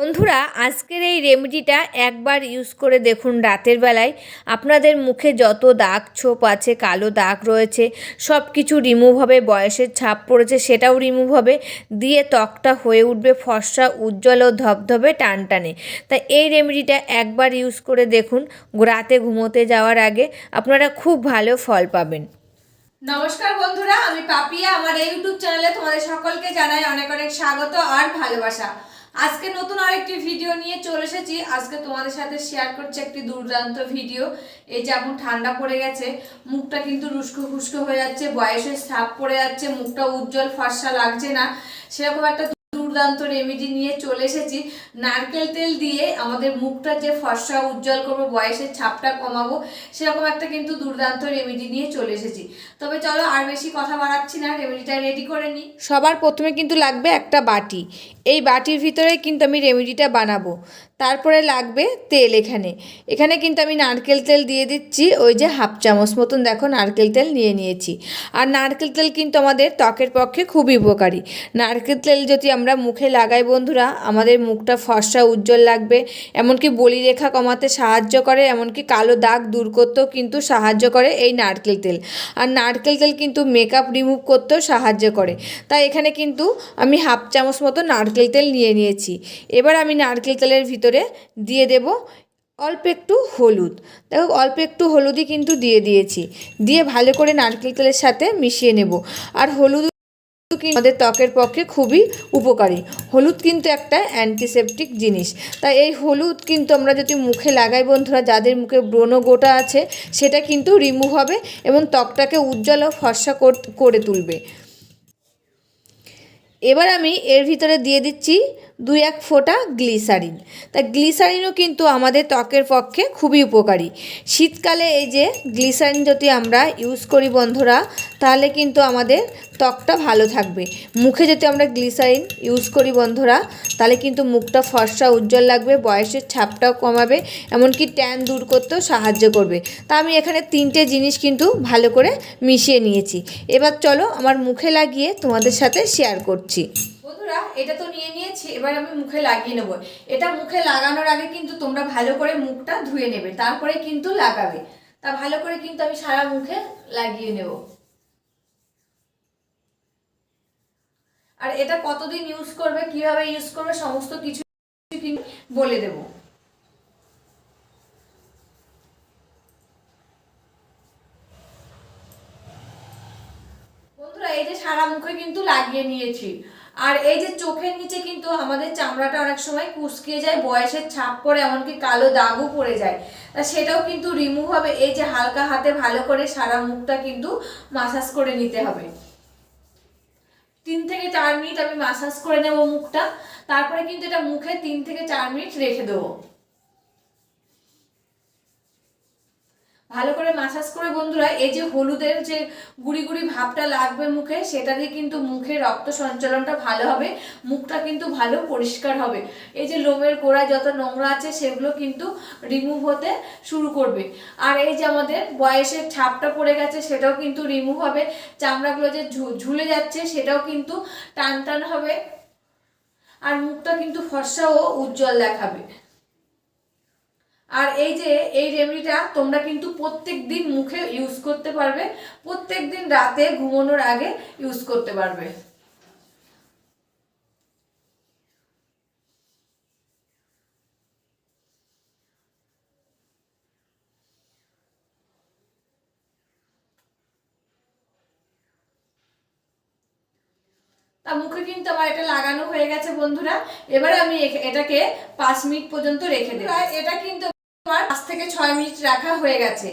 বন্ধুরা, আজকের এই রেমেডিটা একবার ইউজ করে দেখুন রাতের বেলায়। আপনাদের মুখে যত দাগ ছোপ আছে, কালো দাগ রয়েছে সব কিছু রিমুভ হবে, বয়সের ছাপ পড়েছে, সেটাও রিমুভ হবে। দিয়ে ত্বকটা হয়ে উঠবে, ফর্সা, উজ্জ্বল ও ধবধবে, টানটানে। তাই এই রেমেডিটা একবার ইউজ করে দেখুন, রাতে ঘুমোতে যাওয়ার আগে আপনারা খুব ভালো ফল পাবেন। নমস্কার বন্ধুরা, আমি পাপিয়া। আমার ইউটিউব চ্যানেলে তোমাদের সকলকে জানাই অনেক অনেক স্বাগত আর ভালোবাসা। আজকে নতুন আরেকটি ভিডিও নিয়ে চলে এসেছি। আজকে তোমাদের সাথে শেয়ার করছি একটি দুর্দান্ত ভিডিও এই যে এখন ঠান্ডা পড়ে গেছে, মুখটা কিন্তু রুস্কো ফুস্কো হয়ে যাচ্ছে, বয়সের ছাপ পড়ে যাচ্ছে, মুখটা উজ্জ্বল ফর্সা লাগছে না। সেরকম একটা দুর্দান্ত রেমেডি নিয়ে চলে এসেছি। নারকেল তেল দিয়ে আমাদের মুখটা যে ফর্সা, উজ্জ্বল করব, বয়সের ছাপটা কমাবো, সেরকম একটা কিন্তু দুর্দান্ত রেমেডি নিয়ে চলে এসেছি। তবে চলো আর বেশি কথা বাড়াচ্ছি না রেমেডিটা রেডি করে নিই। সবার প্রথমে কিন্তু লাগবে একটা বাটি। এই বাটির ভিতরে কিন্তু আমি রেমেডিটা বানাবো। তারপরে লাগবে তেল এখানে। এখানে কিন্তু আমি নারকেল তেল দিয়ে দিচ্ছি, ওই যে হাফ চামচ মতন দেখো নারকেল তেল নিয়ে নিয়েছি। আর নারকেল তেল কিন্তু আমাদের ত্বকের পক্ষে খুবই উপকারী। নারকেল তেল যদি আমরা মুখে লাগাই বন্ধুরা, আমাদের মুখটা ফর্সা উজ্জ্বল লাগবে। এমনকি বলিরেখা কমাতে সাহায্য করে, এমনকি কালো দাগ দূর করতেও কিন্তু সাহায্য করে এই নারকেল তেল। আর নারকেল তেল কিন্তু মেকআপ রিমুভ করতেও সাহায্য করে। তাই এখানে কিন্তু আমি হাফ চামচ মতো নারকেল তেল নিয়ে নিয়েছি। এবার আমি নারকেল তেলের ভিতরে দিয়ে দেব অল্প একটু হলুদ। দেখো, অল্প একটু হলুদই কিন্তু দিয়ে দিয়েছি। দিয়ে ভালো করে নারকেল তেলের সাথে মিশিয়ে নেব। আর হলুদ আমাদের ত্বকের পক্ষে খুবই উপকারী। হলুদ কিন্তু একটা অ্যান্টিসেপটিক জিনিস। তাই এই হলুদ কিন্তু আমরা যদি মুখে লাগাই, বন্ধুরা, যাদের মুখে ব্রণ গোটা আছে, সেটা কিন্তু রিমুভ হবে এবং ত্বকটাকে উজ্জ্বল ও ফর্সা করে তুলবে। এবার আমি এর ভিতরে দিয়ে দিচ্ছি দুই এক ফোঁটা গ্লিসারিন। তা গ্লিসারিনও কিন্তু আমাদের ত্বকের পক্ষে খুবই উপকারী। শীতকালে এই যে গ্লিসারিন যদি আমরা ইউজ করি বন্ধুরা, তাহলে কিন্তু আমাদের ত্বকটা ভালো থাকবে। মুখে যদি আমরা গ্লিসারিন ইউজ করি বন্ধুরা, তাহলে কিন্তু মুখটা ফর্সা উজ্জ্বল লাগবে, বয়সের ছাপটাও কমাবে, এমনকি ট্যান দূর করতেও সাহায্য করবে। তা আমি এখানে তিনটে জিনিস কিন্তু ভালো করে মিশিয়ে নিয়েছি। এবার চলো আমার মুখে লাগিয়ে তোমাদের সাথে শেয়ার করছি। বন্ধুরা, এটা তো নিয়ে নিয়েছি, এবার আমি মুখে লাগিয়ে নেব। এটা মুখে লাগানোর আগে কিন্তু তোমরা ভালো করে মুখটা ধুয়ে নেবে, তারপরে কিন্তু লাগাবে। তা ভালো করে কিন্তু আমি সারা মুখে লাগিয়ে নেব। আর এটা কতদিন ইউজ করবে, কীভাবে ইউজ করবে, সমস্ত কিছু বলে দেবো বন্ধুরা এই যে সারা মুখে কিন্তু লাগিয়ে নিয়েছি। আর এই যে চোখের নিচে কিন্তু আমাদের চামড়াটা অনেক সময় কুচকিয়ে যায়, বয়সের ছাপ পড়ে, এমনকি কালো দাগও পড়ে যায়। তা সেটাও কিন্তু রিমুভ হবে। এই যে হালকা হাতে ভালো করে সারা মুখটা কিন্তু মাসাজ করে নিতে হবে। তিন থেকে চার মিনিট আমি মাসাজ করে নেব মুখটা। তারপরে কিন্তু এটা মুখে তিন থেকে চার মিনিট রেখে দেবো। ভালো করে মাসাজ করে বন্ধুরা, এই যে হলুদের যে গুড়ি গুড়ি ভাবটা লাগবে মুখে, সেটা দিয়ে কিন্তু মুখে রক্ত সঞ্চালনটা ভালো হবে, মুখটা কিন্তু ভালো পরিষ্কার হবে। এই যে লোমের গোড়ায় যত নোংরা আছে, সেগুলো কিন্তু রিমুভ হতে শুরু করবে। আর এই যে আমাদের বয়সের ছাপটা পড়ে গেছে, সেটাও কিন্তু রিমুভ হবে। চামড়াগুলো যে ঝুলে যাচ্ছে, সেটাও কিন্তু টান টান হবে। আর মুখটা কিন্তু ফর্সা ও উজ্জ্বল দেখাবে। আর এই যে, এই রেমেডিটা তোমরা কিন্তু প্রত্যেক দিন মুখে ইউজ করতে পারবে প্রত্যেক দিন রাতে ঘুমানোর আগে ইউজ করতে পারবে। মুখে কিন্তু আমার এটা লাগানো হয়ে গেছে বন্ধুরা। এবারে আমি এটাকে পাঁচ মিনিট পর্যন্ত রেখে দেবো। এটা কিন্তু আমার পাঁচ থেকে ছয় মিনিট রাখা হয়ে গেছে।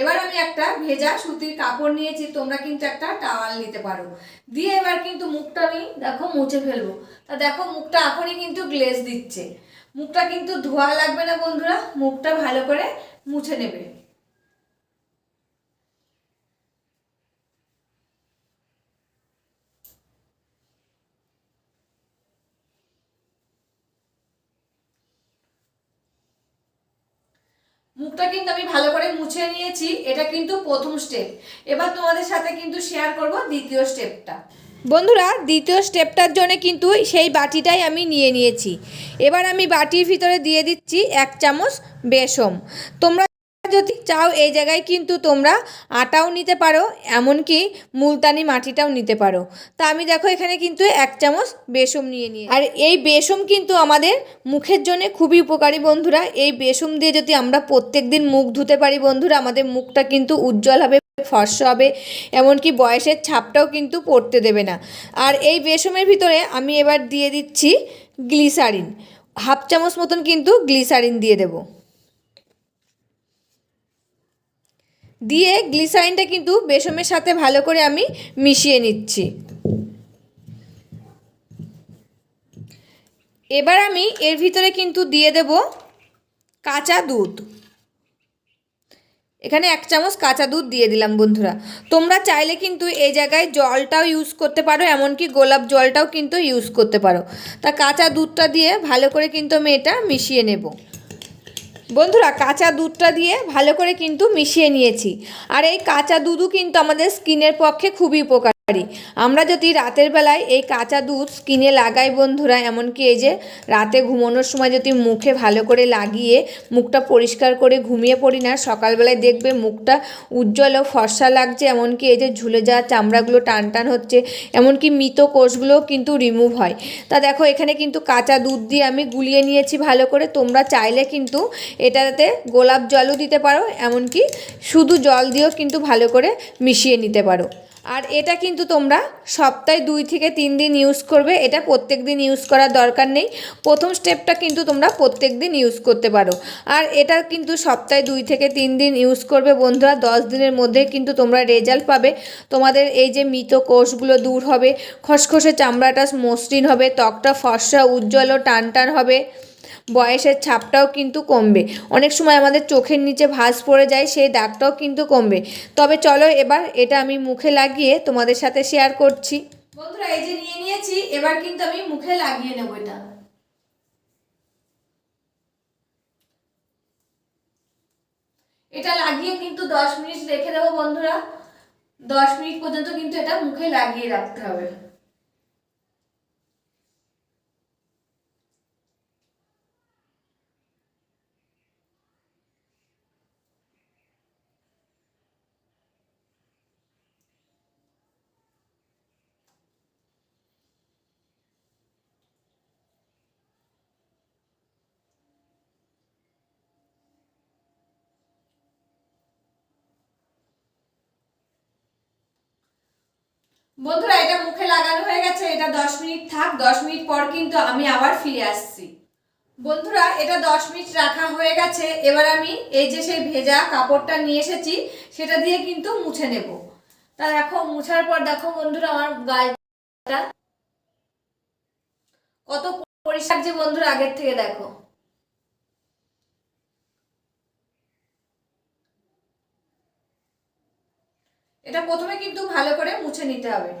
এবার আমি একটা ভেজা সুতির কাপড় নিয়েছি, তোমরা কিন্তু একটা টাওয়াল নিতে পারো। দিয়ে এবার কিন্তু মুখটা আমি দেখো মুছে ফেলব। তা দেখো মুখটা এখনই কিন্তু গ্লেজ দিচ্ছে। মুখটা কিন্তু ধোয়া লাগবে না বন্ধুরা, মুখটা ভালো করে মুছে নেবে। মুখটা কিন্তু আমি ভালো করে মুছে নিয়েছি, এটা কিন্তু প্রথম স্টেপ এবার তোমাদের সাথে কিন্তু শেয়ার করব দ্বিতীয় স্টেপটা বন্ধুরা, দ্বিতীয় স্টেপটার জন্য কিন্তু সেই বাটিটাই আমি নিয়ে নিয়েছি। এবার আমি বাটির ভিতরে দিয়ে দিচ্ছি এক চামচ বেসম তোমরা যদি চাও এই জায়গায় কিন্তু তোমরা আটাও নিতে পারো, এমনকি মুলতানি মাটিটাও নিতে পারো। তা আমি দেখো এখানে কিন্তু এক চামচ বেসম নিয়ে নিয়ে আর এই বেসম কিন্তু আমাদের মুখের জন্য খুবই উপকারী বন্ধুরা। এই বেসম দিয়ে যদি আমরা প্রত্যেক দিন মুখ ধুতে পারি বন্ধুরা, আমাদের মুখটা কিন্তু উজ্জ্বল হবে, ফর্সা হবে, এমনকি বয়সের ছাপটাও কিন্তু পড়তে দেবে না। আর এই বেসমের ভিতরে আমি এবার দিয়ে দিচ্ছি গ্লিসারিন। হাফ চামচ মতন কিন্তু গ্লিসারিন দিয়ে দেবো। দিয়ে গ্লিসারিনটা কিন্তু বেসমের সাথে ভালো করে আমি মিশিয়ে নিচ্ছি। এবার আমি এর ভিতরে কিন্তু দিয়ে দেব কাঁচা দুধ। এখানে এক চামচ কাঁচা দুধ দিয়ে দিলাম বন্ধুরা। তোমরা চাইলে কিন্তু এই জায়গায় জলটাও ইউজ করতে পারো, এমনকি গোলাপ জলটাও কিন্তু ইউজ করতে পারো। তা কাঁচা দুধটা দিয়ে ভালো করে কিন্তু আমি এটা মিশিয়ে নেব। বন্ধুরা, কাঁচা দুধটা দিয়ে ভালো করে কিন্তু মিশিয়ে নিয়েছি। আর এই কাঁচা দুধও কিন্তু আমাদের স্কিনের পক্ষে খুবই উপকারী। আমরা যদি রাতের বেলায় এই কাঁচা দুধ স্কিনে লাগাই বন্ধুরা, এমনকি এই যে রাতে ঘুমানোর সময় যদি মুখে ভালো করে লাগিয়ে মুখটা পরিষ্কার করে ঘুমিয়ে পড়ি না, সকালবেলায় দেখবে মুখটা উজ্জ্বল ও ফর্সা লাগছে, এমনকি এই যে ঝুলে যাওয়া চামড়াগুলো টান টান হচ্ছে, এমনকি মৃত কোষগুলোও কিন্তু রিমুভ হয়। তা দেখো, এখানে কিন্তু কাঁচা দুধ দিয়ে আমি গুলিয়ে নিয়েছি ভালো করে। তোমরা চাইলে কিন্তু এটাতে গোলাপ জলও দিতে পারো, এমনকি শুধু জল দিয়েও কিন্তু ভালো করে মিশিয়ে নিতে পারো। আর এটা কিন্তু তোমরা সপ্তাহে দুই থেকে তিন দিন ইউজ করবে। এটা প্রত্যেক দিন ইউজ করার দরকার নেই। প্রথম স্টেপটা কিন্তু তোমরা প্রত্যেক দিন ইউজ করতে পারো। আর এটা কিন্তু সপ্তাহে দুই থেকে তিন দিন ইউজ করবে বন্ধুরা। দশ দিনের মধ্যে কিন্তু তোমরা রেজাল্ট পাবে। তোমাদের এই যে মৃত কোষগুলো দূর হবে, খসখসে চামড়াটা মসৃণ হবে, ত্বকটা ফর্সা, উজ্জ্বল ও টান টান হবে। বয়সের ছাপটাও কিন্তু কমবে। অনেক সময় আমাদের চোখের নিচে ভাঁজ পড়ে যায়, সেই দাগটাও কিন্তু কমবে। তবে চলো এবার এটা আমি মুখে লাগিয়ে তোমাদের সাথে শেয়ার করছি। বন্ধুরা, এই যে নিয়ে নিয়েছি, এবার কিন্তু আমি মুখে লাগিয়ে নেব এটা। এটা লাগিয়ে কিন্তু দশ মিনিট রেখে দেবো বন্ধুরা। দশ মিনিট পর্যন্ত কিন্তু এটা মুখে লাগিয়ে রাখতে হবে। বন্ধুরা, এটা মুখে লাগানো হয়ে গেছে, এটা দশ মিনিট থাক, দশ মিনিট পর কিন্তু আমি আবার ফিরে আসছি। বন্ধুরা, এটা দশ মিনিট রাখা হয়ে গেছে, এবার আমি এই যে সেই ভেজা কাপড়টা নিয়ে এসেছি, সেটা দিয়ে কিন্তু মুছে নেব। তা দেখো, মুছার পর দেখো বন্ধুরা, আমার গালটা কত পরিষ্কার যে বন্ধুরা, আগের থেকে দেখো। এটা প্রথমে কিন্তু ভালো করে মুছে নিতে হবে।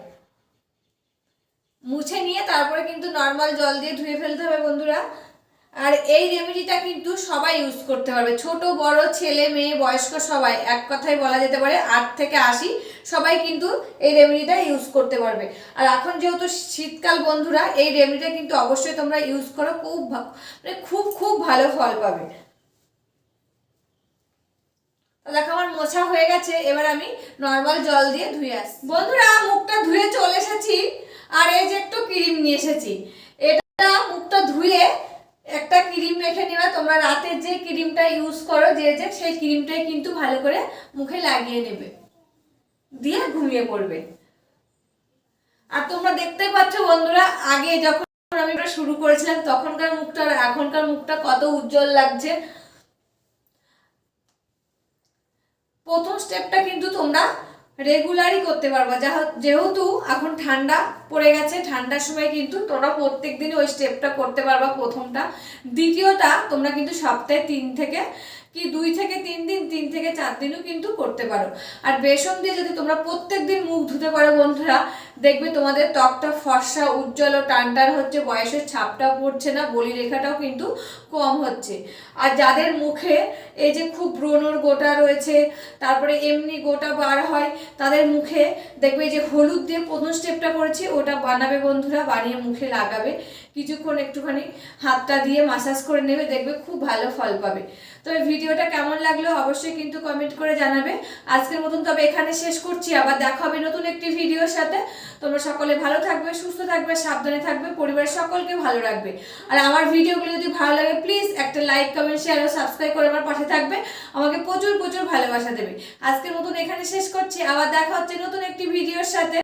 মুছে নিয়ে তারপরে কিন্তু নর্মাল জল দিয়ে ধুয়ে ফেলতে হবে বন্ধুরা। আর এই রেমেডিটা কিন্তু সবাই ইউজ করতে পারবে। ছোট, বড়, ছেলে, মেয়ে, বয়স্ক সবাই, এক কথায় বলা যেতে পারে আট থেকে আশি সবাই কিন্তু এই রেমেডিটা ইউজ করতে পারবে। আর এখন যেহেতু শীতকাল বন্ধুরা, এই রেমেডিটা কিন্তু অবশ্যই তোমরা ইউজ করো। খুব মানে খুব খুব ভালো ফল পাবে। দেখো আমার মোছা হয়ে গেছে, এবার আমি নর্মাল জল দিয়ে ধুয়ে আসছি। বন্ধুরা, মুখটা ধুয়ে চলে এসেছি, আর এই যে একটু ক্রিম নিয়ে এসেছি। এটা মুখটা ধুয়ে একটা ক্রিম রেখে নিবা, তোমরা রাতের যে ক্রিমটা ইউজ করো, যে যে, সেই ক্রিমটাই কিন্তু ভালো করে মুখে লাগিয়ে নেবে। দিয়ে ঘুমিয়ে পড়বে। আর তোমরা দেখতেই পাচ্ছ বন্ধুরা, আগে যখন আমি শুরু করেছিলাম, তখনকার মুখটা আর এখনকার মুখটা কত উজ্জ্বল লাগছে। প্রথম স্টেপটা কিন্তু তোমরা রেগুলারই করতে পারবা। যাহ- যেহেতু এখন ঠান্ডা পড়ে গেছে, ঠান্ডার সময় কিন্তু তোমরা প্রত্যেক দিনই ওই স্টেপটা করতে পারবা প্রথমটা। দ্বিতীয়টা, তোমরা কিন্তু সপ্তাহে তিন থেকে কি দুই থেকে তিন দিন, তিন থেকে চার দিনও কিন্তু করতে পারো। আর বেসন দিয়ে যদি তোমরা প্রত্যেক দিন মুখ ধুতে পারো বন্ধুরা দেখবে তোমাদের ত্বকটা ফর্সা, উজ্জ্বল ও টানটার হচ্ছে, বয়সের ছাপটাও পড়ছে না বলি রেখাটাও কিন্তু কম হচ্ছে। আর যাদের মুখে এই যে খুব ব্রণর গোটা রয়েছে, তারপরে এমনি গোটা বার হয়, তাদের মুখে দেখবে যে হলুদ দিয়ে প্রথম স্টেপটা করেছি, ওটা বানাবে বন্ধুরা, বানিয়ে মুখে লাগাবে। কিছুক্ষণ একটুখানি হাতটা দিয়ে মাসাজ করে নেবে, দেখবে খুব ভালো ফল পাবে। তো এই ভিডিওটা কেমন লাগল অবশ্যই কিন্তু কমেন্ট করে জানাবে। আজকের মতন তবে এখানে শেষ করছি। আবার দেখা হবে নতুন একটি ভিডিওর সাথে। তোমরা সকলে ভালো থাকবে, সুস্থ থাকবে, সাবধানে থাকবে, পরিবারের সকলকে ভালো রাখবে। আর আমার ভিডিওগুলো যদি ভালো লাগে প্লিজ একটা লাইক কমেন্ট শেয়ার ও সাবস্ক্রাইব করে আমার পাশে থাকবে। আমাকে প্রচুর প্রচুর ভালোবাসা দেবে। আজকের মতন এখানে শেষ করছি। আবার দেখা হচ্ছে নতুন একটি ভিডিওর সাথে।